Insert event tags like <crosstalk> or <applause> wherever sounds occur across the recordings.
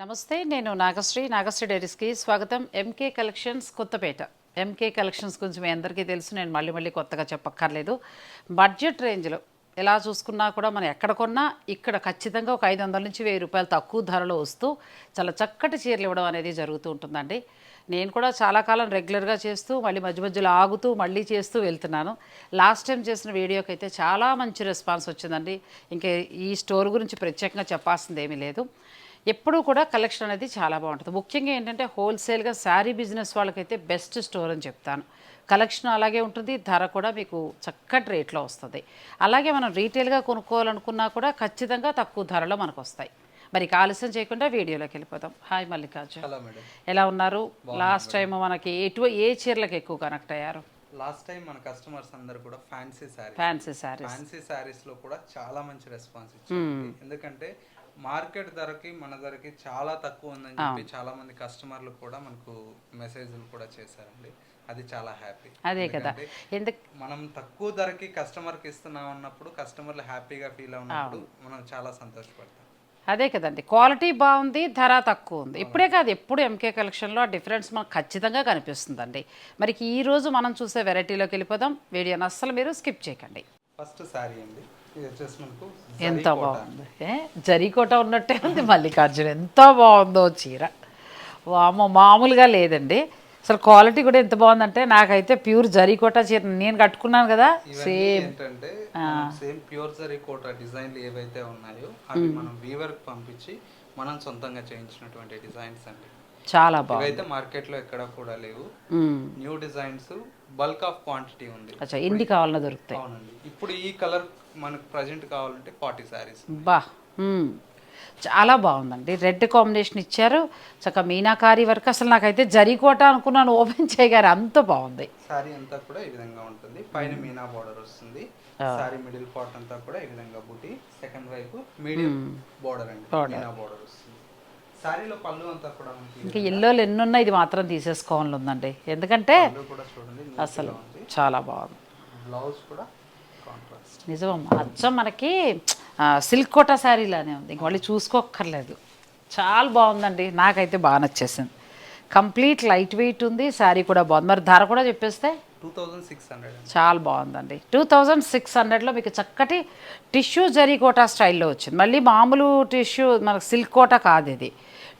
నమస్తే నేను నాగశ్రీ నాగశ్రీ డైరీస్కి స్వాగతం. MK collections Kothapeta. MK collections గురించి మీ అందరికీ తెలుసు నేను మళ్ళీ మళ్ళీ కొత్తగా చెప్పక్కర్లేదు. బడ్జెట్ రేంజ్లో ఎలా చూసుకున్నా కూడా మనం ఎక్కడ కొన్నా ఇక్కడ ఖచ్చితంగా ఒక ఐదు వందల నుంచి వెయ్యి రూపాయలు తక్కువ ధరలో వస్తూ చాలా చక్కటి చీరలు ఇవ్వడం అనేది జరుగుతూ ఉంటుందండి. నేను కూడా చాలా కాలం రెగ్యులర్గా చేస్తూ మళ్ళీ మధ్య మధ్యలో ఆగుతూ మళ్ళీ చేస్తూ వెళ్తున్నాను. లాస్ట్ టైం చేసిన వీడియోకి అయితే చాలా మంచి రెస్పాన్స్ వచ్చిందండి. ఇంకా ఈ స్టోర్ గురించి ప్రత్యేకంగా చెప్పాల్సింది ఏమీ లేదు. ఎప్పుడూ కూడా కలెక్షన్ అనేది చాలా బాగుంటుంది. ముఖ్యంగా ఏంటంటే హోల్సేల్గా శారీ బిజినెస్ వాళ్ళకైతే బెస్ట్ స్టోర్ అని చెప్తాను. కలెక్షన్ అలాగే ఉంటుంది ధర కూడా మీకు చక్కటి రేట్లో వస్తుంది. అలాగే మనం రీటైల్గా కొనుక్కోవాలనుకున్నా కూడా ఖచ్చితంగా తక్కువ ధరలో మనకు వస్తాయి మరి ఆలస్యం చేయకుండా వీడియోలోకి వెళ్ళిపోదాం. హాయ్ మల్లికార్జున్. ఎలా ఉన్నారు? లాస్ట్ టైం మనకి ఎటు ఏ చీరలకు ఎక్కువ కనెక్ట్ అయ్యారు? లాస్ట్ టైం మన కస్టమర్స్ అందరు కూడా fancy saree fancy sarees. Fancy శారీస్లో కూడా చాలా మంచి రెస్పాన్స్ ఇచ్చారు. ఎందుకంటే మార్కెట్ ధరకి మన ధరకి చాలా తక్కువ ఉందని చెప్పి చాలా మంది కస్టమర్లు కూడా మనకు మెసేజ్లు కూడా చేశారండి. అది చాలా హ్యాపీ. అదే కదా. ఎందుకు మనం తక్కువ ధరకి కస్టమర్కి ఇస్తున్నాం అన్నప్పుడు కస్టమర్లు హ్యాపీగా ఫీల్ అవునప్పుడు మనం చాలా సంతోషపడతాం. అదే కదండి. క్వాలిటీ బాగుంది ధర తక్కువ ఉంది. ఇప్పుడే కాదు ఎప్పుడు ఎంకే కలెక్షన్లో ఆ డిఫరెన్స్ మనకు ఖచ్చితంగా కనిపిస్తుందండి. మరి ఈ రోజు మనం చూసే వెరైటీలోకి వెళ్ళిపోదాం. వీడియోని అస్సలు మీరు స్కిప్ చేయకండి. ఫస్ట్ శారీ అండి. ఎంత బాగుంది. జరీకోట ఉన్నట్టే ఉంది మల్లికార్జున. ఎంత బాగుందో చీర. వామ మామూలుగా లేదండి. అసలు క్వాలిటీ కూడా ఎంత బాగుందంటే నాకైతే ప్యూర్ జరీకోట చీర. నేను కట్టుకున్నాను కదా ఏంటంటే సేమ్ ప్యూర్ జరీ కోట డిజైన్లు ఏవైతే ఉన్నాయో అవి మనం వీవర్ పంపించి మనం సొంతంగా చేయించినటువంటి డిజైన్స్ అండి. చాలా బాగుంది. ఇవైతే మార్కెట్లో ఎక్కడ కూడా లేవు. New designs bulk of quantity ఉంది. అచ్చా ఎన్ని కావాలన్నా దొరుకుతాయి. అవునండి. ఇప్పుడు ఈ కలర్ మనకు ప్రజెంట్ కావాలంటే ఫార్టీ శారీస్. బా మ్మ్. చాలా బాగుందండి. రెడ్ కాంబినేషన్ ఇచ్చారు. చక్కగా మీనాకారి వర్క్ అసలు నాకైతే జరీకోట అనుకున్నాను. ఓపెన్ చేయగారు అంత బాగుంది. శారీ అంతా కూడా ఈ విధంగా ఉంటుంది. పైన మీనా బార్డర్ వస్తుంది. శారీ మిడిల్ పార్ట్ అంతా కూడా ఈ విధంగా బుట్టి సెకండ్ వైపు మీడియం బార్డర్ అండి. మీనా బార్డర్ వస్తుంది. శారీలో పళ్ళు అంతా కూడా మనకి ఇంకా ఎల్లోలు ఎన్ని ఉన్నాయి ఇది మాత్రం తీసేసుకోవాలని ఉందండి. ఎందుకంటే అసలు చాలా బాగుంది. బ్లౌజ్ కూడా నిజమమ్మా అచ్చం మనకి సిల్క్ కోటా శారీలానే ఉంది. ఇంక మళ్ళీ చూసుకోక్కర్లేదు. చాలా బాగుందండి. నాకైతే బాగా నచ్చేసింది. కంప్లీట్ లైట్ వెయిట్ ఉంది. శారీ కూడా బాగుంది. మరి ధర కూడా చెప్పేస్తే చాలా బాగుందండి. టూ థౌజండ్ సిక్స్ హండ్రెడ్లో మీకు చక్కటి టిష్యూ జరీ కోటా స్టైల్లో వచ్చింది. మళ్ళీ మామూలు టిష్యూ మనకు సిల్క్ కోటా కాదు ఇది.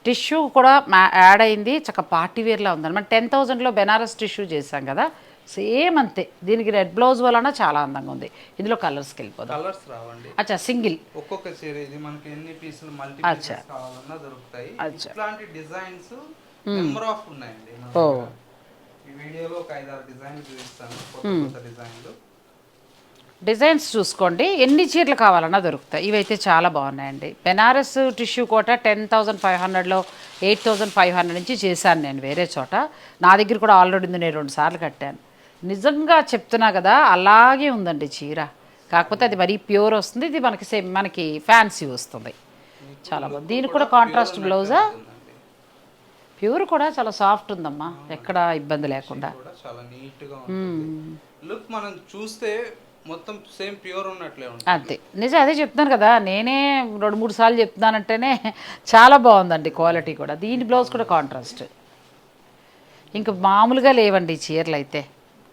టిష్యూ కూడా యాడ్ అయింది. చక్క పార్టీ వేర్లా ఉందండి మనం టెన్ థౌజండ్లో బెనారస్ టిష్యూ చేసాం కదా? సేమ్ అంతే. దీనికి రెడ్ బ్లౌజ్ వలన చాలా అందంగా ఉంది. ఇందులో కలర్స్కి వెళ్ళిపోదాం. కలర్స్ రావండి. అచ్చా సింగిల్. ఒక్కొక్క చీర ఇది మనకి ఎన్ని పీసులు మల్టీ కావాలన్నా దొరుకుతాయి. ఇట్లాంటి డిజైన్స్ నెంబర్ ఆఫ్ ఉన్నాయండి. ఓ. దగ్గర. ఈ వీడియోలో ఒక ఐదారు డిజైన్లు చూపిస్తాను. కొత్త కొత్త డిజైన్లు డిజైన్స్ చూసుకోండి. ఎన్ని చీరలు కావాలన్నా దొరుకుతాయి. ఇవైతే చాలా బాగున్నాయండి. Banaras tissue Kota ten thousand five హండ్రెడ్లో ఎయిట్ థౌజండ్ ఫైవ్ హండ్రెడ్ నుంచి చేశాను నేను వేరే చోట. నా దగ్గర కూడా ఆల్రెడీ ఉంది నేను రెండు సార్లు కట్టాను. నిజంగా చెప్తున్నా కదా అలాగే ఉందండి చీర. కాకపోతే అది మరీ ప్యూర్ వస్తుంది. ఇది మనకి సేమ్ మనకి ఫ్యాన్సీ వస్తుంది. చాలా బాగుంది. దీనికి కూడా కాంట్రాస్ట్ బ్లౌజా. ప్యూర్ కూడా చాలా సాఫ్ట్ ఉందమ్మా. ఎక్కడ ఇబ్బంది లేకుండా. కూడా చాలా నీట్గా ఉంటుంది లుక్ మనం చూస్తే మొత్తం సేమ్ ప్యూర్ ఉన్నట్లే అంతే. నిజం అదే చెప్తున్నాను కదా నేనే రెండు మూడు సార్లు చెప్తున్నానంటేనే చాలా బాగుందండి క్వాలిటీ కూడా. దీని బ్లౌజ్ కూడా కాంట్రాస్ట్. ఇంకా మామూలుగా లేవండి చీరలు అయితే.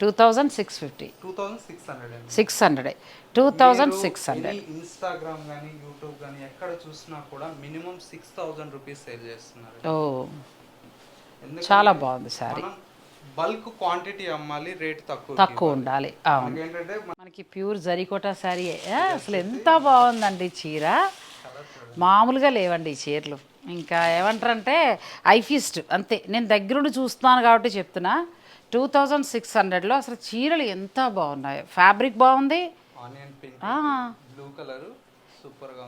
Two thousand six fifty. Two thousand six hundred six hundred. Two thousand six hundred. Instagram కానీ యూట్యూబ్ కానీ ఎక్కడ చూసినా కూడా minimum six thousand rupees sale చేస్తున్నారు. ఓ. చాలా బాగుంది సారీ బల్క్ క్వాంటిటీ అమ్మాలి రేట్ తక్కువ తక్కువ ఉండాలి. అవును. ఏంటంటే మనకి ప్యూర్ జరీకోట శారీ అసలు ఎంత బాగుందండి చీర. మామూలుగా లేవండి ఈ చీరలు. ఇంకా ఏమంటారంటే ఐఫీస్ట్ అంతే. నేను దగ్గరుండి చూస్తున్నాను కాబట్టి చెప్తున్నా. టూ థౌజండ్ సిక్స్ హండ్రెడ్లో అసలు చీరలు ఎంత బాగున్నాయి. ఫ్యాబ్రిక్ బాగుంది.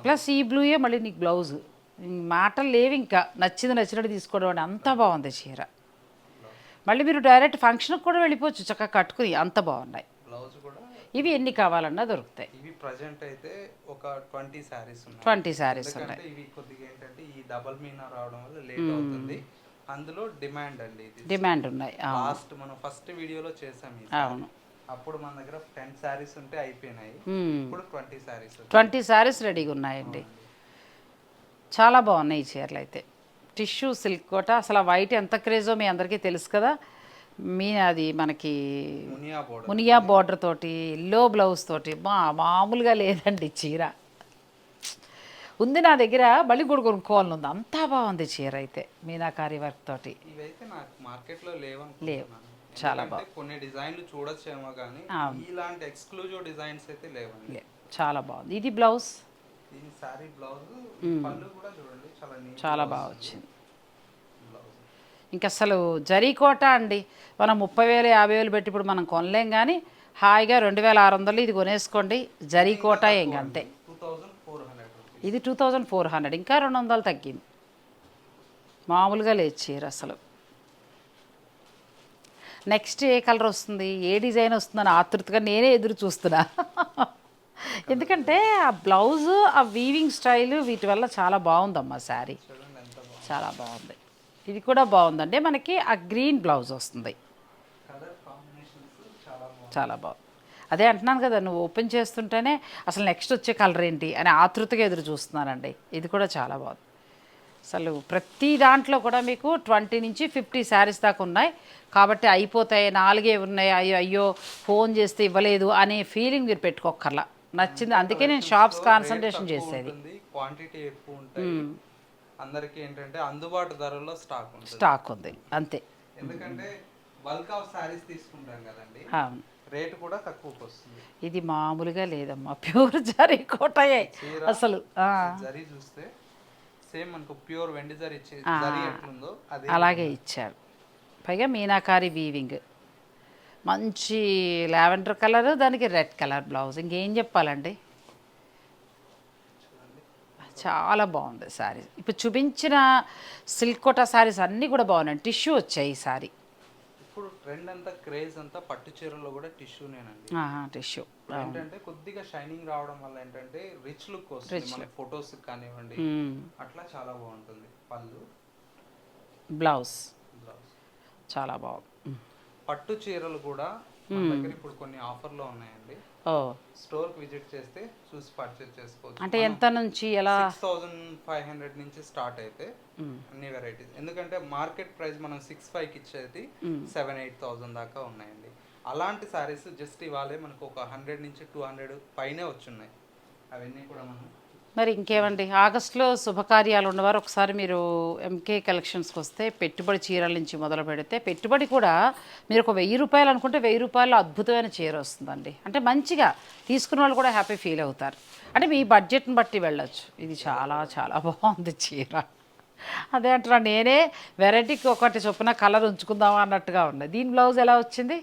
ప్లస్ ఈ బ్లూయే మళ్ళీ నీకు బ్లౌజ్. మాటలు లేవు ఇంకా. నచ్చింది నచ్చినట్టు తీసుకోవడం అని అంత బాగుంది చీర. మళ్ళీ మీరు డైరెక్ట్ ఫంక్షన్కి కూడా వెళ్ళిపోవచ్చు. చక్కగా కట్టుకుని అంత బాగున్నాయి. బ్లౌజ్ కూడా ఇవి ఎన్ని కావాలన్నా దొరుకుతాయి. ఇవి ప్రజెంట్ అయితే ఒక ట్వంటీ శారీస్ ట్వంటీ శారీస్ ఉన్నాయి. ఇవి కొద్దిగా ఏంటంటే ఈ డబల్ మీనా రావడం వల్ల లేట్ అవుతుంది. అందులో డిమాండ్ అండి డిమాండ్ ఉన్నాయి. లాస్ట్ మనం ఫస్ట్ వీడియోలో చేసాం అవును. అప్పుడు మన దగ్గర టెన్ శారీస్ ఉంటే అయిపోయినాయి. మ్మ్. ఇప్పుడు ట్వంటీ శారీస్ ట్వంటీ శారీస్ రెడీగా ఉన్నాయండి. చాలా బాగున్నాయి ఈ చీరలు అయితే. టిష్యూ సిల్క్ కోట అసలు వైట్ ఎంత క్రేజో మీ అందరికీ తెలుసు కదా. మీ అది మనకి మునియా బోర్డర్ తోటి. ఎల్లో బ్లౌజ్ తోటి. మా మామూలుగా లేదండి చీర. ఉంది నా దగ్గర. మళ్ళీ కూడా కొనుక్కోవాలని ఉంది అంతా బాగుంది చీర అయితే మీనాకారి వర్క్ తోటి. ఇవైతే నాకు మార్కెట్లో లేవు. లేవు. చాలా ఎందుకంటే కొన్ని డిజైన్లు చూడొచ్చేమో కానీ. ఇలాంటి ఎక్స్క్లూజివ్ డిజైన్స్ అయితే లేవండి. లే చాలా బాగుంది. ఇది బ్లౌజ్? దీని సారీ బ్లౌజ్ పళ్ళు కూడా చూడండి చాలా బాగా వచ్చింది. ఇంక అసలు జరీకోట అండి. మనం ముప్పై వేలు యాభై వేలు పెట్టి ఇప్పుడు మనం కొనలేం కానీ హాయిగా రెండు వేల ఆరు వందలు ఇది కొనేసుకోండి. జరీకోట ఇంక అంతే. ఇది టూ థౌజండ్ ఫోర్ హండ్రెడ్. ఇంకా రెండు వందలు తగ్గింది. మామూలుగా లేదు చీర అసలు. నెక్స్ట్ ఏ కలర్ వస్తుంది? ఏ డిజైన్ వస్తుందని ఆతృతగా నేనే ఎదురు చూస్తున్నా. <laughs> <laughs> ఎందుకంటే ఆ బ్లౌజు ఆ వీవింగ్ స్టైల్ వీటి వల్ల చాలా బాగుందమ్మా శారీ. చాలా బాగుంది. ఇది కూడా బాగుందండి. మనకి ఆ గ్రీన్ బ్లౌజ్ వస్తుంది. చాలా బాగుంది చాలా బాగుంది అదే అంటున్నాను కదా నువ్వు ఓపెన్ చేస్తుంటేనే అసలు నెక్స్ట్ వచ్చే కలర్ ఏంటి అని ఆతృతగా ఎదురు చూస్తున్నానండి. ఇది కూడా చాలా బాగుంది. అసలు ప్రతి దాంట్లో కూడా మీకు ట్వంటీ నుంచి ఫిఫ్టీ శారీస్ దాకా ఉన్నాయి. కాబట్టి అయిపోతాయి నాలుగే ఉన్నాయి. అయ్యో అయ్యో ఫోన్ చేస్తే ఇవ్వలేదు అనే ఫీలింగ్ మీరు పెట్టుకోకర్లా నచ్చింది. అందుకే నేను షాప్స్ కాన్సన్ట్రేషన్ చేసేది. క్వాంటిటీ ఎక్కువ ఉంటాయి. అందరికి ఏంటంటే అందుబాటు ధరలో స్టాక్ ఉంటుంది. స్టాక్ ఉంది. అంతే. ఎందుకంటే బల్క్ ఆఫ్ సారీస్ తీసుకుంటాం కదండి. రేట్ కూడా తక్కువకి వస్తుంది. ఇది మామూలుగా లేదమ్మా. ప్యూర్ జరీ కోటయే అసలు. ఆ, జరీ చూస్తే సేమ్ మనకు ప్యూర్ వెండి జరీ ఇచ్చే- జరీ ఎట్లుందో అదే అలాగే ఇచ్చారు. పైగా మీనాకారి వీవింగ్ మంచి లావెండర్ కలర్ దానికి రెడ్ కలర్ బ్లౌజ్. ఇంకేం చెప్పాలండి? చాలా బాగుంది శారీ ఇప్పుడు చూపించిన సిల్క్ కోటా శారీస్ అన్నీ కూడా బాగున్నాయి. టిష్యూ వచ్చాయి ఈ శారీ ఇప్పుడు ట్రెండ్ అంతా క్రేజ్ అంతా పట్టు చీరల్లో కూడా టిష్యూనేనండి. టిష్యూ. ఏంటంటే కొద్దిగా షైనింగ్ రావడం వల్ల ఏంటంటే రిచ్ లుక్ వస్తుంది. మన ఫొటోస్ కానివ్వండి. అట్లా చాలా బాగుంటుంది. పళ్ళు. బ్లౌజ్. బ్లౌజ్. చాలా బాగుంది. పట్టు చీరలు కూడా మన దగ్గర ఇప్పుడు కొన్ని ఆఫర్లో ఉన్నాయండి. ఓ. స్టోర్కి విజిట్ చేస్తే చూసి పర్చేస్ చేసుకోవచ్చు. అంటే ఎంత నుంచి ఎలా? థౌజండ్ ఫైవ్ హండ్రెడ్ నుంచి స్టార్ట్ అయితే అన్ని వెరైటీస్. ఎందుకంటే మార్కెట్ ప్రైస్ మనం సిక్స్ ఫైవ్కి ఇచ్చేది సెవెన్ ఎయిట్ థౌజండ్ దాకా ఉన్నాయండి. అలాంటి సారీస్ జస్ట్ ఇవాళే మనకు ఒక హండ్రెడ్ నుంచి టూ హండ్రెడ్ పైనే వచ్చున్నాయి. అవన్నీ కూడా మనం మరి ఇంకేమండి? ఆగస్టులో శుభకార్యాలు ఉన్నవారు ఒకసారి మీరు ఎంకే కలెక్షన్స్కి వస్తే పెట్టుబడి చీరల నుంచి మొదలు పెడితే పెట్టుబడి కూడా మీరు ఒక వెయ్యి రూపాయలు అనుకుంటే వెయ్యి రూపాయలు అద్భుతమైన చీర వస్తుందండి. అంటే మంచిగా తీసుకున్న వాళ్ళు కూడా హ్యాపీ ఫీల్ అవుతారు. అంటే మీ బడ్జెట్ని బట్టి వెళ్ళొచ్చు. ఇది చాలా చాలా బాగుంది చీర. అదే అంటున్నా నేనే వెరైటీకి ఒకటి చొప్పున కలర్ ఉంచుకుందామా అన్నట్టుగా ఉన్నాయి దీని బ్లౌజ్ ఎలా వచ్చింది?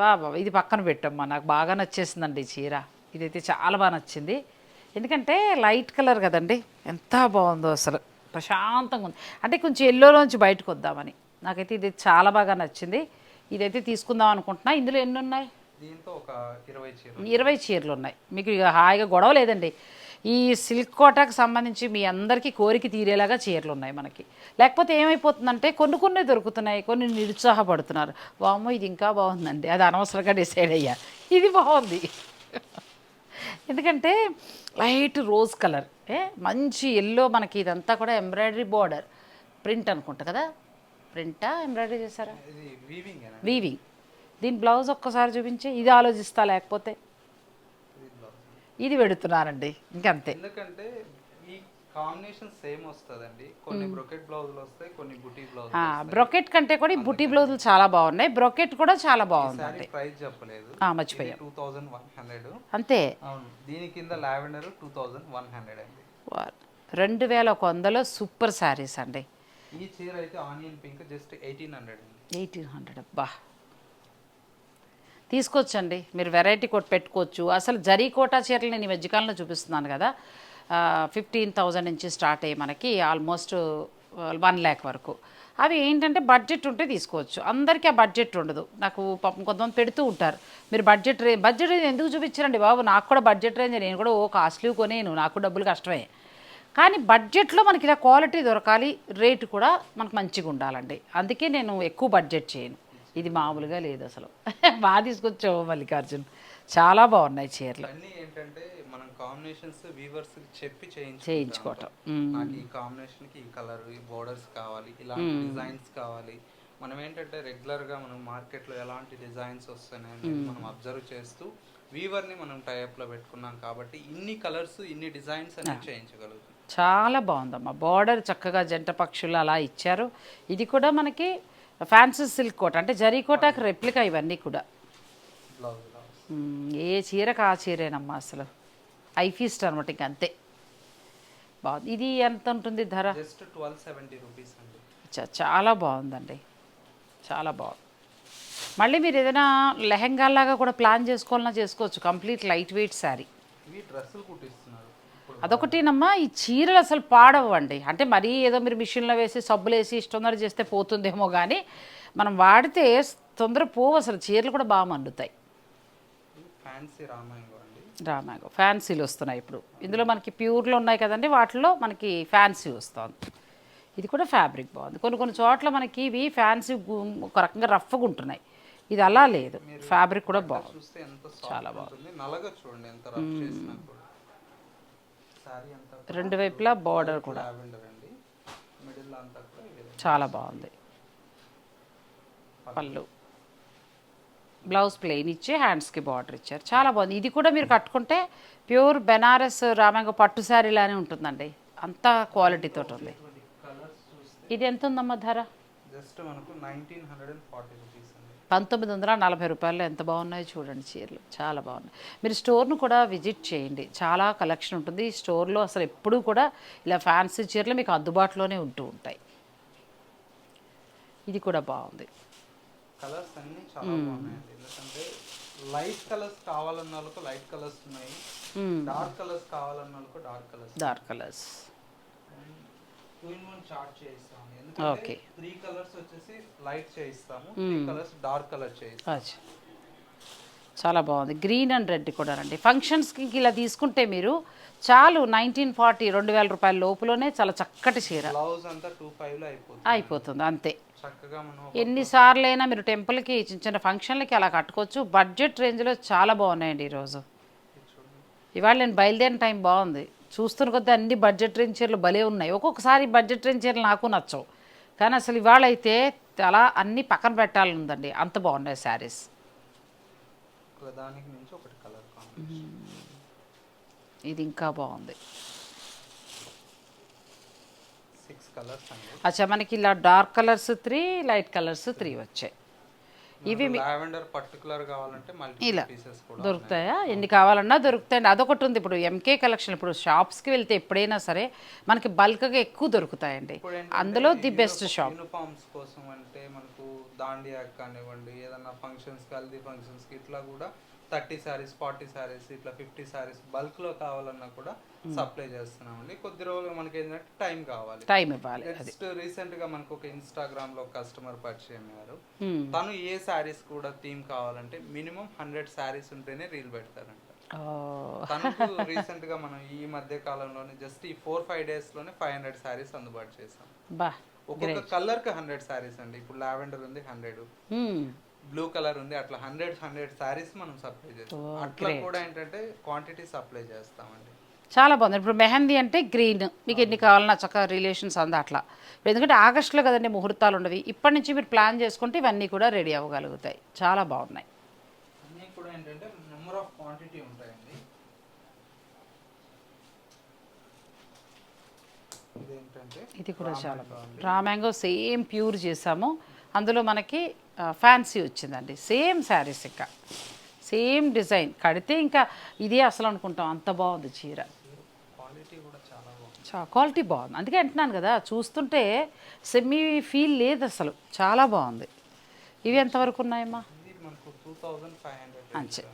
బాబా ఇది పక్కన పెట్టమ్మా నాకు బాగా నచ్చేసిందండి ఈ చీర. ఇదైతే చాలా బాగా నచ్చింది. ఎందుకంటే లైట్ కలర్ కదండి ఎంత బాగుందో అసలు. ప్రశాంతంగా ఉంది. అంటే కొంచెం ఎల్లోలోంచి బయటకు వద్దామని. నాకైతే ఇది చాలా బాగా నచ్చింది. ఇదైతే తీసుకుందాం అనుకుంటున్నా. ఇందులో ఎన్ని ఉన్నాయి? దీంతో ఒక ఇరవై చీరలు. ఇరవై చీరలు ఉన్నాయి. మీకు ఇక హాయిగా గొడవ లేదండి. ఈ సిల్క్ కోటాకు సంబంధించి మీ అందరికీ కోరిక తీరేలాగా చీరలు ఉన్నాయి మనకి. లేకపోతే ఏమైపోతుందంటే కొన్ని కొన్ని దొరుకుతున్నాయి కొన్ని నిరుత్సాహపడుతున్నారు. వామ్మో ఇది ఇంకా బాగుందండి. అది అనవసరంగా డిసైడ్ అయ్యా. ఇది బాగుంది. ఎందుకంటే లైట్ రోజ్ కలర్. ఏ మంచి ఎల్లో మనకి ఇదంతా కూడా ఎంబ్రాయిడరీ బోర్డర్. ప్రింట్ అనుకుంటా కదా? ప్రింటా ఎంబ్రాయిడరీ చేశారా? వీవింగ్ దీని బ్లౌజ్ ఒక్కసారి చూపించి ఇది ఆలోచిస్తా లేకపోతే? ఇది పెడుతున్నానండి ఇంకంతే. ఎందుకంటే కాంబినేషన్ సేమ్ వస్తుందండి. కొన్ని బ్రొకెట్ బ్లౌజులు వస్తాయి కొన్ని బుటీ బ్లౌజ్ బ్రొకెట్ కంటే కూడా ఈ బుటీ బ్లౌజులు చాలా బాగున్నాయి. బ్రొకెట్ కూడా చాలా బాగుంది ప్రైస్ చెప్పలేదు. ఆ, మర్చిపోయాం. టూ థౌజండ్ వన్ హండ్రెడ్ అంతే. అవును. దీని కింద lavender two thousand one hundred అండి. వా- రెండు వేల ఒక వందలో సూపర్ శారీస్ అండి. ఈ చీర అయితే onion pink just eighteen hundred అండి. ఎయిటీన్ హండ్రెడ్ అబ్బా. తీసుకోవచ్చండి మీరు వెరైటీ కోట్ పెట్టుకోవచ్చు. అసలు జరీ కోటా చీరలు నేను ఈ మధ్యకాలంలో చూపిస్తున్నాను కదా. ఫిఫ్టీన్ థౌజండ్ నుంచి స్టార్ట్ అయ్యి మనకి ఆల్మోస్ట్ వన్ ల్యాక్ వరకు. అవి ఏంటంటే బడ్జెట్ ఉంటే తీసుకోవచ్చు. అందరికీ ఆ బడ్జెట్ ఉండదు. నాకు పాపం కొంతమంది పెడుతూ ఉంటారు. మీరు బడ్జెట్ రే బడ్జెట్ ఎందుకు చూపించారండి బాబు? నాకు కూడా బడ్జెట్ రేంజ్ నేను కూడా ఓ కాస్ట్లీ కొనేను. నాకు డబ్బులు కష్టమే. కానీ బడ్జెట్లో మనకి ఇలా క్వాలిటీ దొరకాలి రేటు కూడా మనకు మంచిగా ఉండాలండి. అందుకే నేను ఎక్కువ బడ్జెట్ చేయను. ఇది మామూలుగా లేదు అసలు. <laughs> బాగా తీసుకొచ్చావు మల్లికార్జున్. చాలా బాగున్నాయి చీరలు. ఏంటంటే మనం కాంబినేషన్స్ వీవర్స్ చెప్పి చేయించు చేయించుకోవటం. నాకు ఈ కాంబినేషన్కి ఈ కలర్ ఈ బోర్డర్స్ కావాలి ఇలాంటి డిజైన్స్ కావాలి. మనం ఏంటంటే రెగ్యులర్గా మనం మార్కెట్లో ఎలాంటి డిజైన్స్ వస్తున్నాయి అనేది మనం అబ్జర్వ్ చేస్తూ వీవర్ని మనం టైప్లో పెట్టుకున్నాం కాబట్టి ఇన్ని కలర్స్ ఇన్ని డిజైన్స్ అనేవి చేయించగలుగుతాం. చాలా బాగుందమ్మా. బార్డర్ చక్కగా జంట పక్షులు అలా ఇచ్చారు. ఇది కూడా మనకి ఫ్యాన్సీ సిల్క్ కోట అంటే జరీ కోటాకి రెప్లికా ఇవన్నీ కూడా. ఏ చీరకు ఆ చీరేనమ్మా అసలు. ఐఫీస్ట్ అనమాట ఇంక అంతే. బాగుంది ఇది ఎంత ఉంటుంది ధర? జస్ట్ ట్వెల్వ్ సెవెంటీ రూపీస్ అండి. చాలా బాగుందండి. చాలా బాగుంది మళ్ళీ మీరు ఏదైనా లెహెంగాలాగా కూడా ప్లాన్ చేసుకోవాలన్నా చేసుకోవచ్చు. Complete light weight saree. అదొకటేనమ్మా ఈ చీరలు అసలు పాడవండి. అంటే మరీ ఏదో మీరు మిషన్లో వేసి సబ్బులు వేసి ఇష్టం చేస్తే పోతుందేమో కానీ మనం వాడితే తొందర పోవు అసలు. చీరలు కూడా బాగా మండుతాయి. ఫ్యాన్సీ రామాయంగో రామాగో ఫ్యాన్సీలు వస్తున్నాయి ఇప్పుడు. ఇందులో మనకి ప్యూర్లో ఉన్నాయి కదండి వాటిలో మనకి ఫ్యాన్సీ వస్తుంది. ఇది కూడా ఫ్యాబ్రిక్ బాగుంది. కొన్ని కొన్ని చోట్ల మనకి ఇవి ఫ్యాన్సీ ఒక రకంగా రఫ్గా ఉంటున్నాయి. ఇది అలా లేదు. ఫ్యాబ్రిక్ కూడా బాగుంది. చాలా అంతా రెండు వైపులా బార్డర్ కూడా. చాలా బాగుంది. పళ్ళు. బ్లౌజ్ ప్లెయిన్ ఇచ్చి హ్యాండ్స్కి బార్డర్ ఇచ్చారు. చాలా బాగుంది. ఇది కూడా మీరు కట్టుకుంటే ప్యూర్ బెనారస్ రామంగ పట్టు శారీలానే ఉంటుందండి. అంత క్వాలిటీతో ఉంది. ఇది ఎంత ఉందమ్మా ధర? పంతొమ్మిది వందల నలభై రూపాయలు ఎంత బాగున్నాయో చూడండి చీరలు. చాలా బాగున్నాయి. మీరు స్టోర్ను కూడా విజిట్ చేయండి. చాలా కలెక్షన్ ఉంటుంది. ఈ స్టోర్లో అసలు ఎప్పుడూ కూడా ఇలా ఫ్యాన్సీ చీరలు మీకు అందుబాటులోనే ఉంటూ ఉంటాయి. ఇది కూడా బాగుంది. కలర్స్ అన్ని చాలా బాగున్నాయండి. ఎందుకంటే లైట్ కలర్స్ కావాలన్న వాళ్ళకు లైట్ కలర్స్ ఉన్నాయి. డార్క్ కలర్స్ కావాలన్న వాళ్ళకు dark colours dark colours. Two in one chart చేయిస్తాము. ఎందుకంటే త్రీ కలర్స్ వచ్చేసి లైట్ చేయిస్తాము. త్రీ కలర్స్ డార్క్ కలర్ చేయిస్తాము. చాలా బాగుంది. గ్రీన్ అండ్ రెడ్ కూడా అండి ఫంక్షన్స్కి ఇలా తీసుకుంటే మీరు చాలు నైన్టీన్ ఫార్టీ రెండు వేల రూపాయల లోపులోనే చాలా చక్కటి చీర. బ్లౌజ్ అంతా టూ అయిపోతుంది. అంతే. చక్కగా మనం ఎన్నిసార్లు అయినా మీరు టెంపుల్కి చిన్న చిన్న ఫంక్షన్లకి అలా కట్టుకోవచ్చు. బడ్జెట్ రేంజ్లో చాలా బాగున్నాయండి ఈరోజు. ఇవాళ నేను బయలుదేరిన టైం బాగుంది. చూస్తున్న కొద్దీ అన్ని బడ్జెట్ రేంజ్ చీరలు భలే ఉన్నాయి. ఒక్కొక్కసారి బడ్జెట్ రేంజ్ చీరలు నాకు నచ్చవు. కానీ అసలు ఇవాళ అయితే అలా అన్ని పక్కన పెట్టాలని ఉందండి అంత బాగున్నాయి శారీస్. ఇది ఇంకా బాగుంది. సిక్స్ కలర్స్ అండి. అచ్చా మనకి ఇలా dark colours three light colours three వచ్చాయి. ఇవి లావెండర్ పర్టికులర్ కావాలంటే మల్టీ ఇలా పీసెస్ కూడా దొరుకుతాయా? ఎన్ని కావాలన్నా దొరుకుతాయండి. అదొకటి ఉంది. ఇప్పుడు ఎంకే కలెక్షన్ ఇప్పుడు షాప్స్కి వెళ్తే ఎప్పుడైనా సరే మనకి బల్క్గా ఎక్కువ దొరుకుతాయండి. అందులో ది బెస్ట్ షాప్ యూనిఫామ్స్ కోసం అంటే మనకు దాండియా కానివ్వండి ఏదన్నా ఫంక్షన్స్ హల్దీ ఫంక్షన్స్కి ఇట్లా కూడా థర్టీ సారీస్ ఫార్టీ సారీస్ ఇట్లా ఫిఫ్టీ సారీస్ బల్క్లో కావాలన్నా కూడా సప్లై చేస్తున్నామండి. కొద్ది రోజులు మనకి ఏంటంటే టైం కావాలి. టైం ఇవ్వాలి జస్ట్ రీసెంట్గా మనకు ఒక ఇన్స్టాగ్రామ్లో కస్టమర్ పరిచయం అయ్యారు. తను ఏ సారీస్ కూడా థీమ్ కావాలంటే మినిమం హండ్రెడ్ సారీస్ ఉంటేనే రీల్ పెడతారంట. తనకు <laughs> రీసెంట్గా మనం ఈ మధ్య కాలంలోనే జస్ట్ ఈ ఫోర్ ఫైవ్ డేస్లోనే ఫైవ్ హండ్రెడ్ సారీస్ అందుబాటు చేసాం ఒక్కొక్క కలర్కి హండ్రెడ్ సారీస్ అండి. ఇప్పుడు లావెండర్ ఉంది హండ్రెడ్. బ్లూ కలర్ ఉంది. అట్లా హండ్రెడ్ హండ్రెడ్ సారీస్ మనం సప్లై చేస్తాం. అట్లా కూడా ఏంటంటే క్వాంటిటీ సప్లై చేస్తామండి. చాలా బాగుంది. ఇప్పుడు మెహందీ అంటే గ్రీన్ మీకు ఎన్ని కావాలన్నా చక్కగా రిలేషన్స్ అందా అట్లా. ఎందుకంటే ఆగస్టులో కదండి ముహూర్తాలు ఉండవి. ఇప్పటి నుంచి మీరు ప్లాన్ చేసుకుంటే ఇవన్నీ కూడా రెడీ అవ్వగలుగుతాయి. చాలా బాగున్నాయి. అన్నీ కూడా ఏంటంటే నెంబర్ ఆఫ్ క్వాంటిటీ ఉంటాయండి. ఇది కూడా చాలా బాగుంది. రా మ్యాంగో సేమ్ ప్యూర్ చేసాము. అందులో మనకి ఫ్యాన్సీ వచ్చిందండి. సేమ్ శారీస్ ఇంకా. సేమ్ డిజైన్ కడితే ఇంకా ఇదే అసలు అనుకుంటాం. అంత బాగుంది చీర. క్వాలిటీ బాగుంది. చా క్వాలిటీ బాగుంది. అందుకే అంటున్నాను కదా చూస్తుంటే సెమీ ఫీల్ లేదు అసలు. చాలా బాగుంది. ఇవి ఎంతవరకు ఉన్నాయమ్మా? అంతే.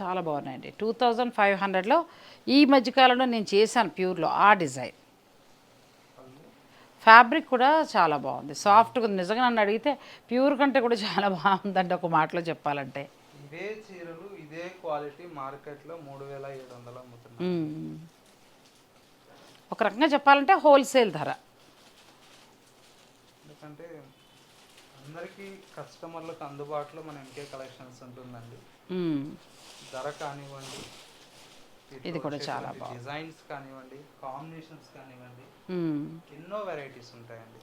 చాలా బాగున్నాయండి. టూ థౌజండ్ ఫైవ్ హండ్రెడ్లో ఈ మధ్యకాలంలో నేను చేశాను ప్యూర్లో ఆ డిజైన్. ఫ్యాబ్రిక్ కూడా చాలా బాగుంది సాఫ్ట్గా ఉంది నిజంగా నన్ను అడిగితే ప్యూర్ కంటే కూడా చాలా బాగుందండి ఒక మాటలో చెప్పాలంటే ఇవే చీరలు ఇదే క్వాలిటీ మార్కెట్లో మూడు వేల ఏడు వందలు అమ్ముతున్నారు మ్మ్. ఒక రకంగా చెప్పాలంటే హోల్సేల్ ధర ఎందుకంటే అందరికీ కస్టమర్లకు అందుబాటులో మన ఎంకే కలెక్షన్స్ ఉంటుందండి. ధర కానివ్వండి ఇది కూడా చాలా బాగుంది. డిజైన్స్ కానివ్వండి కాంబినేషన్స్ కానివ్వండి. ఎన్నో వెరైటీస్ ఉంటాయండి.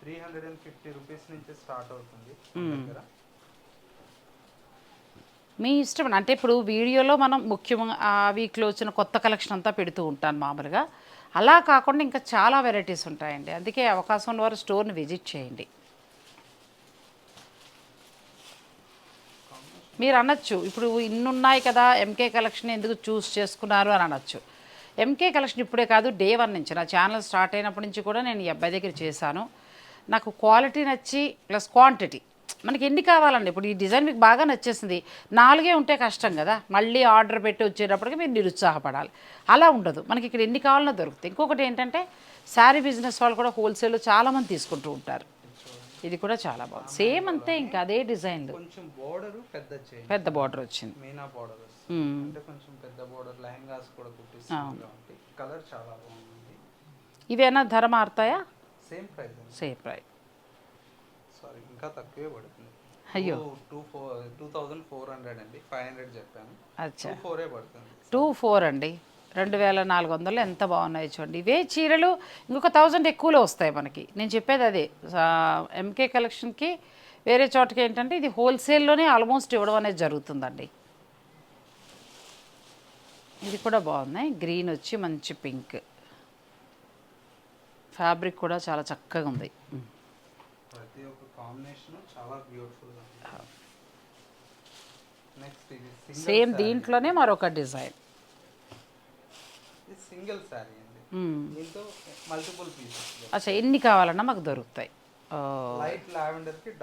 Three hundred and fifty rupees నుంచి స్టార్ట్ అవుతుంది దగ్గర. మీ ఇష్టం అంటే ఇప్పుడు వీడియోలో మనం ముఖ్యంగా ఆ వీక్లో వచ్చిన కొత్త కలెక్షన్ అంతా పెడుతూ ఉంటాను మామూలుగా. అలా కాకుండా ఇంకా చాలా వెరైటీస్ ఉంటాయండి. అందుకే అవకాశం ఉన్న వారు స్టోర్ని విజిట్ చేయండి. మీరు అనొచ్చు. ఇప్పుడు ఇన్ని ఉన్నాయి కదా ఎంకే కలెక్షన్ ఎందుకు చూస్ చేసుకున్నారు అని అనొచ్చు. ఎంకే కలెక్షన్ ఇప్పుడే కాదు డే వన్ నుంచి. నా ఛానల్ స్టార్ట్ అయినప్పటి నుంచి కూడా నేను ఈ అబ్బాయి దగ్గర చేశాను. నాకు క్వాలిటీ నచ్చి ప్లస్ క్వాంటిటీ మనకి ఎన్ని కావాలండి? ఇప్పుడు ఈ డిజైన్ మీకు బాగా నచ్చేసింది. నాలుగే ఉంటే కష్టం కదా. మళ్ళీ ఆర్డర్ పెట్టి వచ్చేటప్పటికి మీరు నిరుత్సాహపడాలి. అలా ఉండదు. మనకి ఇక్కడ ఎన్ని కావాలన్నా దొరుకుతాయి. ఇంకొకటి ఏంటంటే శారీ బిజినెస్ వాళ్ళు కూడా హోల్సేల్లో చాలామంది తీసుకుంటూ ఉంటారు. ఇది కూడా చాలా బాగుంది. సేమ్ అంతే ఇంకా అదే డిజైన్లు పెద్ద బార్డర్ వచ్చింది. మ్మ్. అంటే కొంచెం పెద్ద బోర్డర్ లెహంగాస్ కూడా కుట్టిస్తుంది కాబట్టి కలర్ చాలా బాగుంది. ఇవేనా ధర మారుతాయా same price same price saree ఇంకా తక్కువే పడుతుంది. అయ్యో. Two four two thousand four hundred అండి. ఫైవ్ హండ్రెడ్ చెప్పాను. అచ్చా. ఫోరే పడుతుంది. టూ ఫోర్ అండి. రెండు వేల నాలుగు వందలు ఎంత బాగున్నాయి చూడండి. ఇవే చీరలు ఇంకొక థౌజండ్ ఎక్కువలో వస్తాయి మనకి. నేను చెప్పేది అదే. ఎంకే కలెక్షన్కి వేరే చోటకి ఏంటంటే ఇది హోల్సేల్లోనే ఆల్మోస్ట్ ఇవ్వడం అనేది జరుగుతుందండి. ఇది కూడా బాగున్నాయి. గ్రీన్ వచ్చి మంచి పింక్. ఫ్యాబ్రిక్ కూడా చాలా చక్కగా ఉంది. ప్రతి ఒక్క కాంబినేషన్ చాలా బ్యూటిఫుల్ నెక్స్ట్ ఇది సింగిల్ సేమ్ దీంట్లోనే మరొక డిజైన్. సింగిల్ దీంతో మల్టిపుల్ పీసెస్. అచ్చా ఎన్ని కావాలన్నా మాకు దొరుకుతాయి. Light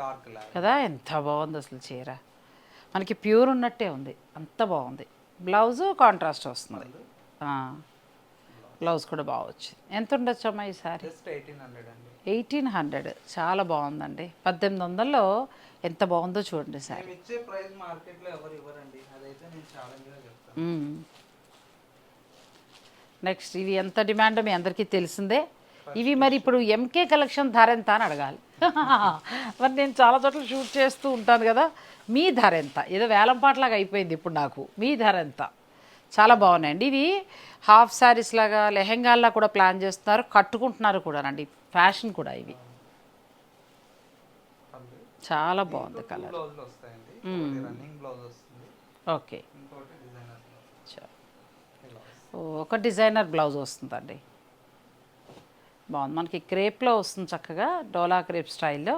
dark lavender. కదా ఎంత బాగుంది అసలు చీర. మనకి ప్యూర్ ఉన్నట్టే ఉంది. అంత బాగుంది. బ్లౌజు కాంట్రాస్ట్ వస్తుంది. బ్లౌజ్ కూడా బాగా వచ్చింది. ఎంత ఉండొచ్చు అమ్మా ఈ సారీ? జస్ట్ ఎయిటీన్ హండ్రెడ్ చాలా బాగుందండి. పద్దెనిమిది వందల్లో ఎంత బాగుందో చూడండి సారీ. నెక్స్ట్ ఇవి ఎంత డిమాండ్ మీ అందరికీ తెలిసిందే. ఇవి మరి ఇప్పుడు ఎంకే కలెక్షన్ ధర ఎంత అని అడగాలి. <laughs> మరి నేను చాలా చోట్ల షూట్ చేస్తూ ఉంటాను కదా. మీ ధర ఎంత? ఏదో వేలం పాటలాగా అయిపోయింది ఇప్పుడు నాకు. మీ ధర ఎంత? చాలా బాగున్నాయండి. ఇవి హాఫ్ శారీస్ లాగా లెహెంగాల్లా కూడా ప్లాన్ చేస్తున్నారు. కట్టుకుంటున్నారు కూడానండి. ఫ్యాషన్ కూడా ఇవి. చాలా బాగుంది కలర్. ఓకే. ఒక డిజైనర్ బ్లౌజ్ వస్తుందండి. బాగుంది. మనకి క్రేప్లో వస్తుంది చక్కగా డోలా క్రేప్ స్టైల్లో.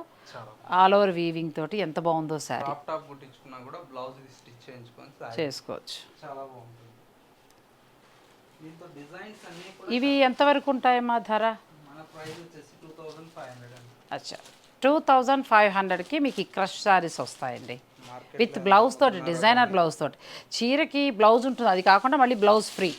ఆల్ ఓవర్ వీవింగ్ తోటి ఎంత బాగుందో శారీ. టాప్ టాప్ కుట్టించుకున్నా కూడా బ్లౌజ్ స్టిచ్ చేయించుకొని saree చేసుకోవచ్చు. చాలా అన్నీ కూడా ఇవి ఎంతవరకు ఉంటాయమ్మా ధర? అచ్చా. టూ థౌజండ్ ఫైవ్ హండ్రెడ్కి మీకు ఈ క్రష్ శారీస్ వస్తాయండి. విత్ బ్లౌజ్ తోటి డిజైనర్ బ్లౌజ్ తోటి. చీరకి బ్లౌజ్ ఉంటుంది. అది కాకుండా మళ్ళీ బ్లౌజ్ ఫ్రీ.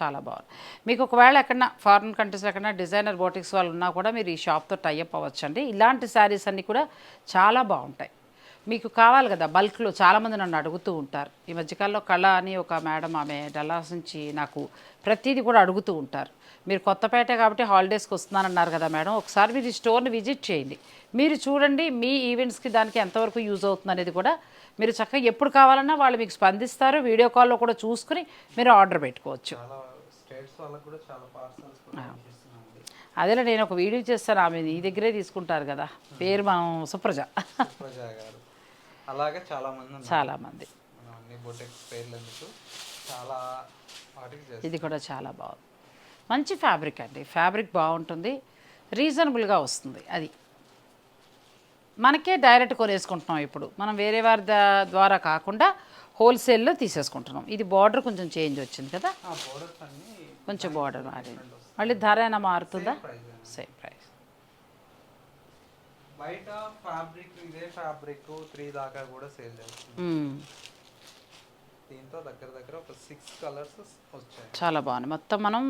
చాలా బాగుంది. మీకు ఒకవేళ ఎక్కడన్నా ఫారిన్ కంట్రీస్ ఎక్కడన్నా డిజైనర్ బోటిక్స్ వాళ్ళు ఉన్నా కూడా మీరు ఈ షాప్తో టైఅప్ అవ్వచ్చండి. ఇలాంటి శారీస్ అన్నీ కూడా చాలా బాగుంటాయి. మీకు కావాలి కదా బల్క్లో చాలామంది నన్ను అడుగుతూ ఉంటారు. ఈ మధ్యకాలంలో కళ అని ఒక మేడం ఆమె డల్లాస్ నుంచి నాకు ప్రతిదీ కూడా అడుగుతూ ఉంటారు. మీరు కొత్తపేట కాబట్టి హాలిడేస్కి వస్తున్నానన్నారు కదా మేడం ఒకసారి మీరు ఈ స్టోర్ని విజిట్ చేయండి. మీరు చూడండి మీ ఈవెంట్స్కి దానికి ఎంతవరకు యూజ్ అవుతుంది అనేది కూడా మీరు చక్కగా ఎప్పుడు కావాలన్నా వాళ్ళు మీకు స్పందిస్తారు వీడియో కాల్లో కూడా చూసుకుని మీరు ఆర్డర్ పెట్టుకోవచ్చు. అదేలా నేను ఒక వీడియో చేస్తాను ఆమె నీ దగ్గరే తీసుకుంటారు కదా. పేరు మనం సుప్రజ. అలాగే చాలా మంది ఉన్నారు. చాలామంది. ఎందుకు? చాలా ఇది కూడా చాలా బాగుంది. మంచి ఫ్యాబ్రిక్ అండి. ఫ్యాబ్రిక్ బాగుంటుంది. రీజనబుల్గా వస్తుంది అది. మనకే డైరెక్ట్ కొనేసుకుంటున్నాం ఇప్పుడు. మనం వేరే వారి ద్వారా కాకుండా హోల్సేల్లో తీసేసుకుంటున్నాం. ఇది బార్డర్ కొంచెం చేంజ్ వచ్చింది కదా? కొంచెం బార్డర్ మారింది. మళ్ళీ ధర అయినా మారుతుందా? సేమ్ ప్రైస్ బయట ఫ్యాబ్రిక్ ఇదే ఫ్యాబ్రిక్ త్రీ దాకా కూడా సేల్ దీంతో దగ్గర దగ్గర ఒక సిక్స్ కలర్స్ వచ్చాయి. చాలా బాగుంది. మొత్తం మనం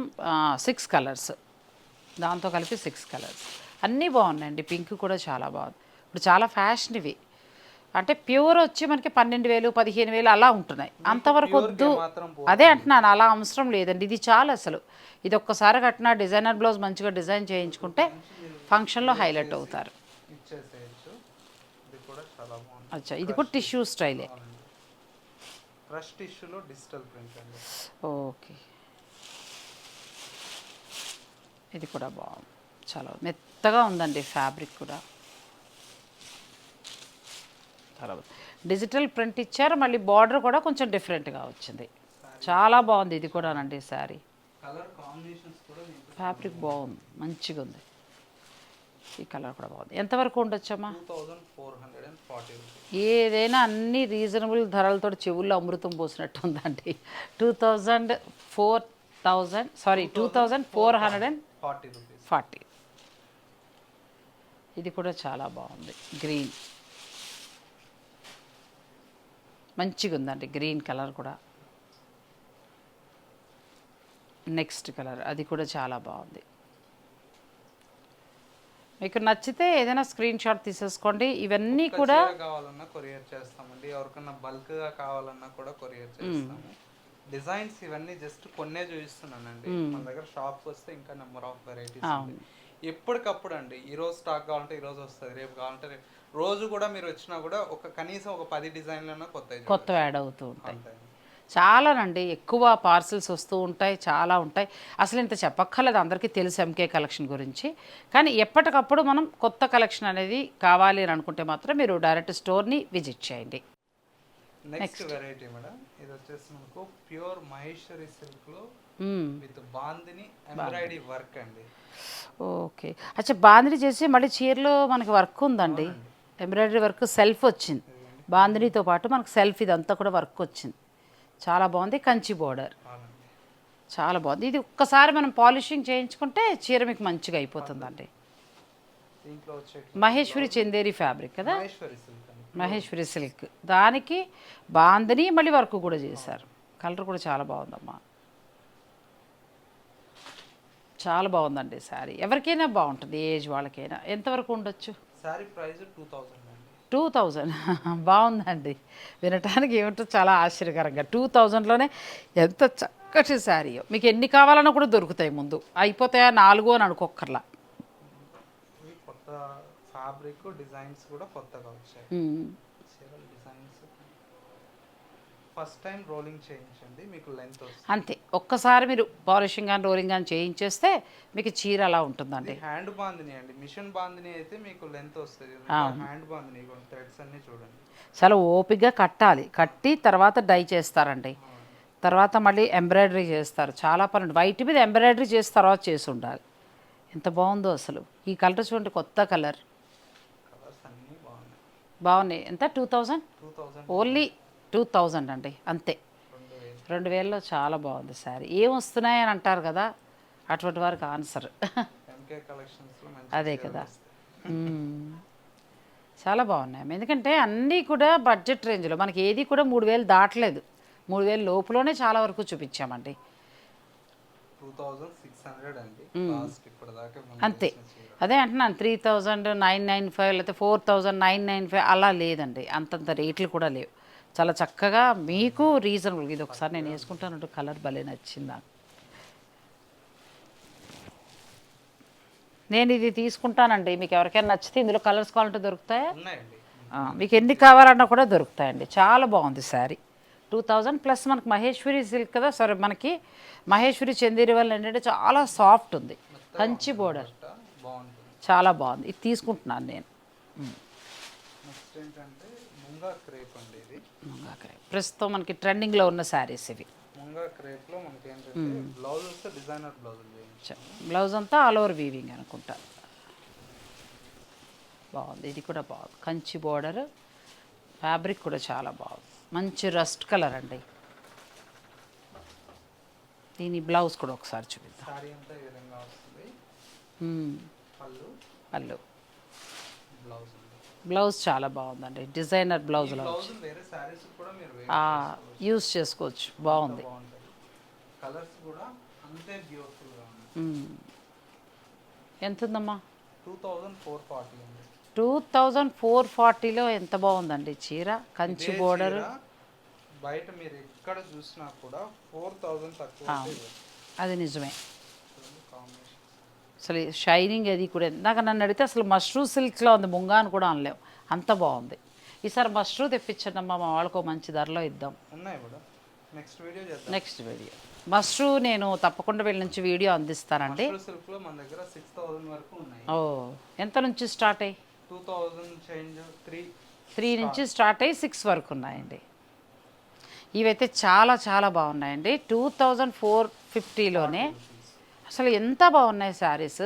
సిక్స్ కలర్స్. దాంతో కలిపి సిక్స్ కలర్స్. అన్నీ బాగున్నాయండి. పింక్ కూడా చాలా బాగుంది. ఇప్పుడు చాలా ఫ్యాషన్ ఇవి. అంటే ప్యూర్ వచ్చి మనకి పన్నెండు వేలు పదిహేను వేలు అలా ఉంటున్నాయి. అంతవరకు వద్దు. అదే అంటున్నాను అలా అవసరం లేదండి. ఇది చాలా అసలు. ఇది ఒక్కసారి కట్టిన డిజైనర్ బ్లౌజ్ మంచిగా డిజైన్ చేయించుకుంటే ఫంక్షన్లో హైలైట్ అవుతారు. అచ్చా ఇది కూడా టిష్యూ స్టైలే. క్రష్ టిష్యూలో డిజిటల్ ప్రింట్ అండి. ఓకే. ఇది కూడా బాగుంది. చాలా మెత్తగా ఉందండి ఫ్యాబ్రిక్ కూడా. బాగుంది. డిజిటల్ ప్రింట్ ఇచ్చారు మళ్ళీ బార్డర్ కూడా కొంచెం డిఫరెంట్గా వచ్చింది. చాలా బాగుంది ఇది కూడానండి శారీ ఫ్యాబ్రిక్ బాగుంది మంచిగా ఉంది. ఈ కలర్ కూడా బాగుంది. ఎంతవరకు ఉండొచ్చమ్మా? ఏదైనా అన్ని రీజనబుల్ ధరలతో చెవుల్లో అమృతం పోసినట్టు ఉందండి. Two thousand four thousand sorry two thousand four hundred and forty ఇది కూడా చాలా బాగుంది. గ్రీన్ మంచిగా ఉందండి. గ్రీన్ కలర్ కూడా. Next colour. అది కూడా చాలా బాగుంది. మీకు నచ్చితే ఏదైనా స్క్రీన్ షాట్ తీసేసుకోండి. ఇవన్నీ కూడా కావాలన్నా కొరియర్ చేస్తామండి. ఎవరికన్నా బల్క్గా కావాలన్నా కూడా కొరియర్ చేస్తాము. డిజైన్స్ ఇవన్నీ జస్ట్ కొన్నే చూపిస్తున్నానండి. మన దగ్గర షాప్ వస్తే ఇంకా నెంబర్ ఆఫ్ వెరైటీస్ ఎప్పటికప్పుడు అండి ఈ రోజు స్టాక్ కావాలంటే ఈ రోజు వస్తుంది రేపు కావాలంటే రేపు రోజు కూడా మీరు వచ్చినా కూడా ఒక కనీసం ఒక పది డిజైన్లన్నా కొత్త కొత్త యాడ్ అవుతూ ఉంటాయి. చాలానండి ఎక్కువ పార్సిల్స్ వస్తూ ఉంటాయి చాలా ఉంటాయి. అసలు ఇంత చెప్పక్కర్లేదు అందరికీ తెలుసు ఎంకే కలెక్షన్ గురించి. కానీ ఎప్పటికప్పుడు మనం కొత్త కలెక్షన్ అనేది కావాలి అని అనుకుంటే మాత్రం మీరు డైరెక్ట్ స్టోర్ని విజిట్ చేయండి. Next variety madam. ఇది వచ్చేసి మనకు ప్యూర్ మహేశ్వరి సిల్క్లో మ్మ్. విత్ బాందిని ఎంబ్రాయిడరీ వర్క్ అండి. ఓకే. అచ్చా బాందిని చేసి మళ్ళీ చీరలో మనకి వర్క్ ఉందండి. ఎంబ్రాయిడరీ వర్క్ సెల్ఫ్ వచ్చింది. బాందినితో పాటు మనకు సెల్ఫ్ ఇదంతా కూడా వర్క్ వచ్చింది. చాలా బాగుంది. కంచి బోర్డర్. చాలా బాగుంది. ఇది ఒక్కసారి మనం పాలిషింగ్ చేయించుకుంటే చీర మీకు మంచిగా అయిపోతుందండి. మహేశ్వరి చందేరి ఫ్యాబ్రిక్ కదా? మహేశ్వరి సిల్క్ అండి. మహేశ్వరి సిల్క్. దానికి బాందని మళ్ళీ వర్క్ కూడా చేశారు. కలర్ కూడా చాలా బాగుందమ్మా. చాలా బాగుందండి శారీ. ఎవరికైనా బాగుంటుంది. ఏజ్ వాళ్ళకైనా. ఎంతవరకు ఉండొచ్చు? Saree price two thousand two thousand <laughs> బాగుందండి. వినటానికి ఏమిటో చాలా ఆశ్చర్యకరంగా. టూ థౌజండ్లోనే ఎంత చక్కటి శారీయో మీకు ఎన్ని కావాలన్నా కూడా దొరుకుతాయి ముందు. అయిపోతాయా నాలుగు అని అనుకోక్కర్లా. ఇవి కొత్త ఫ్యాబ్రిక్ డిజైన్స్ కూడా కొత్తగా వచ్చాయి. ఫస్ట్ టైం రోలింగ్ చేయించండి మీకు లెంత్ అంతే. ఒక్కసారి మీరు పాలిషింగ్ కానీ రోలింగ్ కానీ చేయించేస్తే మీకు చీర అలా ఉంటుందండి. హ్యాండ్ బాందిని అండి. మిషన్ బాందిని అయితే మీకు లెంత్ వస్తుంది. హ్యాండ్ బాందిని థ్రెడ్స్ అన్ని చూడండి. చాలా ఓపికగా కట్టాలి. కట్టి తర్వాత డై చేస్తారండి. తర్వాత మళ్ళీ ఎంబ్రాయిడరీ చేస్తారు. చాలా పని. వైట్ మీద ఎంబ్రాయిడరీ చేసి తర్వాత చేసి ఉండాలి. ఎంత బాగుందో అసలు. ఈ కలర్ చూడండి కొత్త కలర్ బాగున్నాయి. బాగున్నాయి. ఎంత? Two thousand only two thousand అండి అంతే. రెండు వేలు రెండు వేలలో చాలా బాగుంది శారీ. ఏం వస్తున్నాయని అంటారు కదా అటువంటి వారికి ఆన్సర్. అదే కదా. చాలా బాగున్నాయి ఎందుకంటే అన్నీ కూడా బడ్జెట్ రేంజ్లో మనకి ఏది కూడా మూడు వేలు దాటలేదు. మూడు వేలు లోపులోనే చాలా వరకు చూపించామండి. అంతే. అదే అంటున్నాను three thousand nine nine five లేకపోతే four thousand nine nine five అలా లేదండి. అంతంత రేట్లు కూడా లేవు. చాలా చక్కగా మీకు రీజనబుల్ ఇది ఒకసారి నేను వేసుకుంటాను కలర్ భలే నచ్చింది. నాకు నేను ఇది తీసుకుంటానండి. మీకు ఎవరికైనా నచ్చితే ఇందులో కలర్స్ కావాలంటే దొరుకుతాయా? మీకు ఎన్ని కావాలన్నా కూడా దొరుకుతాయండి. చాలా బాగుంది శారీ. టూ థౌజండ్ ప్లస్ మనకి మహేశ్వరి సిల్క్ కదా సారీ మనకి మహేశ్వరి చందేరి వల్ల ఏంటంటే చాలా సాఫ్ట్ ఉంది. కంచి బోర్డర్ చాలా బాగుంది. ఇది తీసుకుంటున్నాను నేను. క్రేప్ అండి ఇది. ముంగా క్రేప్. ప్రస్తుతం మనకి ట్రెండింగ్లో ఉన్న శారీస్ ఇవి. ముంగా క్రేప్లో మనకి ఏంటంటే బ్లౌజ్ వస్తే డిజైనర్ బ్లౌజ్ చేయించాం బ్లౌజ్ అంతా ఆల్ ఓవర్ వీవింగ్ అనుకుంటా. బాగుంది. ఇది కూడా బాగుంది. కంచి బోర్డర్ ఫ్యాబ్రిక్ కూడా చాలా బాగుంది. మంచి రస్ట్ కలర్ అండి. దీని బ్లౌజ్ కూడా ఒకసారి చూపిద్దాం. పళ్ళు. పళ్ళు. బ్లౌజ్. బ్లౌజ్ చాలా బాగుందండి. డిజైనర్ బ్లౌజ్లో యూస్ చేసుకోవచ్చు. బాగుంది. బాగుంటాయి. కలర్స్ కూడా అంతే బ్యూటిఫుల్గా ఉన్నాయి. మ్మ్. ఎంత ఉందమ్మా two thousand four forty two thousand four ఫార్టీలో ఎంత బాగుందండి చీర? కంచి బోర్డర్. బయట మీరు ఎక్కడ చూసినా కూడా ఫోర్ థౌజండ్ తక్కువ. అది నిజమే. అసలు షైనింగ్ అది కూడా ఇందాక నన్ను అడిగితే అసలు మష్రూమ్ సిల్క్లో ఉంది ముంగా అని కూడా అనలేం. అంత బాగుంది. ఈసారి మష్రూ తెప్పించండి అమ్మా మా వాళ్ళకు మంచి ధరలో ఇద్దాం. Next video next video mashru నేను తప్పకుండా వీళ్ళ నుంచి వీడియో అందిస్తానండి. ఓ ఎంత నుంచి స్టార్ట్ అయ్యి? త్రీ నుంచి స్టార్ట్ అయ్యి సిక్స్ వరకు ఉన్నాయండి. ఇవైతే చాలా చాలా బాగున్నాయండి. టూ థౌజండ్ ఫోర్ ఫిఫ్టీలోనే అసలు ఎంత బాగున్నాయి శారీస్?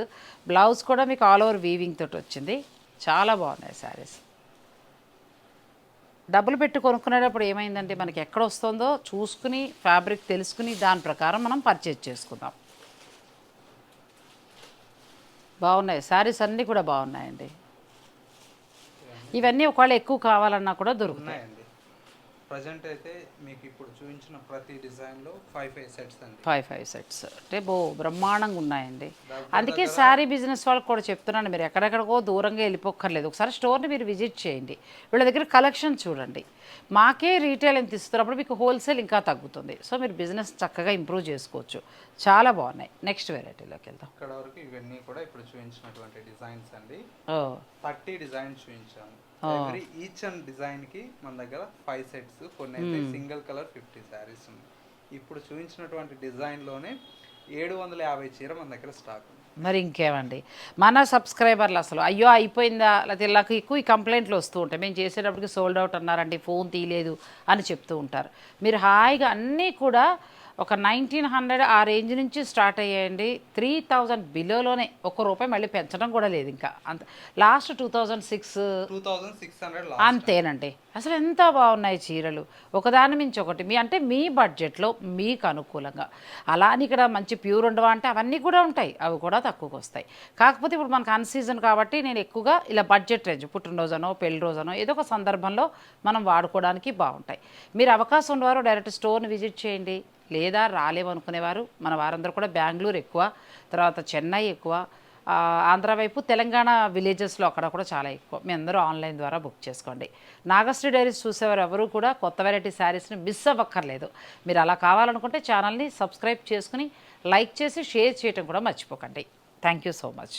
బ్లౌజ్ కూడా మీకు ఆల్ ఓవర్ వీవింగ్ తోటి వచ్చింది. చాలా బాగున్నాయి శారీస్. డబ్బులు పెట్టి కొనుక్కునేటప్పుడు ఏమైందంటే మనకి ఎక్కడ వస్తుందో చూసుకుని ఫ్యాబ్రిక్ తెలుసుకుని దాని ప్రకారం మనం పర్చేజ్ చేసుకుందాం. బాగున్నాయి. శారీస్ అన్నీ కూడా బాగున్నాయండి. ఇవన్నీ ఒకవేళ ఎక్కువ కావాలన్నా కూడా దొరుకుతాయి. ప్రజెంట్ అయితే మీకు ఇప్పుడు చూపించిన ప్రతి డిజైన్లో ఫైవ్ ఫైవ్ సెట్స్ అండి. ఫైవ్ ఫైవ్ సెట్స్ అంటే బో బ్రహ్మాండంగా ఉన్నాయండి. అందుకే శారీ బిజినెస్ వాళ్ళకి కూడా చెప్తున్నాను మీరు. ఎక్కడెక్కడికో దూరంగా వెళ్ళిపోక్కర్లేదు. ఒకసారి స్టోర్ని మీరు విజిట్ చేయండి. వీళ్ళ దగ్గర కలెక్షన్ చూడండి. మాకే రీటైల్ ఎంత ఇస్తున్నప్పుడు మీకు హోల్సేల్ ఇంకా తగ్గుతుంది. సో మీరు బిజినెస్ చక్కగా ఇంప్రూవ్ చేసుకోవచ్చు. చాలా బాగున్నాయి. నెక్స్ట్ వెరైటీలోకి వెళ్దాం. ఇక్కడ వరకు ఇవన్నీ కూడా ఇప్పుడు చూపించినటువంటి డిజైన్స్ అండి. ఓ. థర్టీ డిజైన్స్ చూపించాము. ఎవ్రీ ఈచ్ అండ్ డిజైన్కి మన దగ్గర ఫైవ్ సెట్స్ కొన్ని అయితే సింగిల్ కలర్ ఫిఫ్టీ శారీస్ ఉన్నాయి. ఇప్పుడు చూపించినటువంటి డిజైన్లోనే ఏడు వందల యాభై చీర మన దగ్గర స్టాక్ ఉంది. మరి ఇంకేమండి? మన సబ్స్క్రైబర్లు అసలు అయ్యో అయిపోయిందా? లేకపోతే నాకు ఎక్కువ ఈ కంప్లైంట్లు వస్తూ ఉంటాయి. మేము చేసేటప్పటికి సోల్డ్ అవుట్ అన్నారండి ఫోన్ తీయలేదు అని చెప్తూ ఉంటారు. మీరు హాయిగా అన్నీ కూడా ఒక నైన్టీన్ హండ్రెడ్ ఆ రేంజ్ నుంచి స్టార్ట్ అయ్యాయండి. త్రీ థౌజండ్ బిలోలోనే ఒక్క రూపాయి మళ్ళీ పెంచడం కూడా లేదు ఇంకా. అంత last two thousand six two thousand six hundred అంతేనండి. అసలు ఎంత బాగున్నాయి చీరలు. ఒకదాని మించి ఒకటి. మీ అంటే మీ బడ్జెట్లో మీకు అనుకూలంగా. అలా అని ఇక్కడ మంచి ప్యూర్ ఉండవా అంటే అవన్నీ కూడా ఉంటాయి. అవి కూడా తక్కువకి వస్తాయి. కాకపోతే ఇప్పుడు మనకు అన్ సీజన్ కాబట్టి నేను ఎక్కువగా ఇలా బడ్జెట్ రేంజ్ పుట్టినరోజనో పెళ్ళి రోజనో ఏదో ఒక సందర్భంలో మనం వాడుకోవడానికి బాగుంటాయి. మీరు అవకాశం ఉన్నవారు డైరెక్ట్ స్టోర్ని విజిట్ చేయండి. లేదా రాలేమనుకునేవారు మన వారందరూ కూడా బెంగళూరు ఎక్కువ తర్వాత చెన్నై ఎక్కువ ఆంధ్ర వైపు తెలంగాణ విలేజెస్లో అక్కడ కూడా చాలా ఎక్కువ. మీ అందరూ ఆన్లైన్ ద్వారా బుక్ చేసుకోండి. నాగశ్రీ డైరీస్ చూసేవారు ఎవరు కూడా కొత్త వెరైటీ శారీస్ని మిస్ అవ్వక్కర్లేదు. మీరు అలా కావాలనుకుంటే ఛానల్ని సబ్స్క్రైబ్ చేసుకుని లైక్ చేసి షేర్ చేయడం కూడా మర్చిపోకండి. Thank you so much.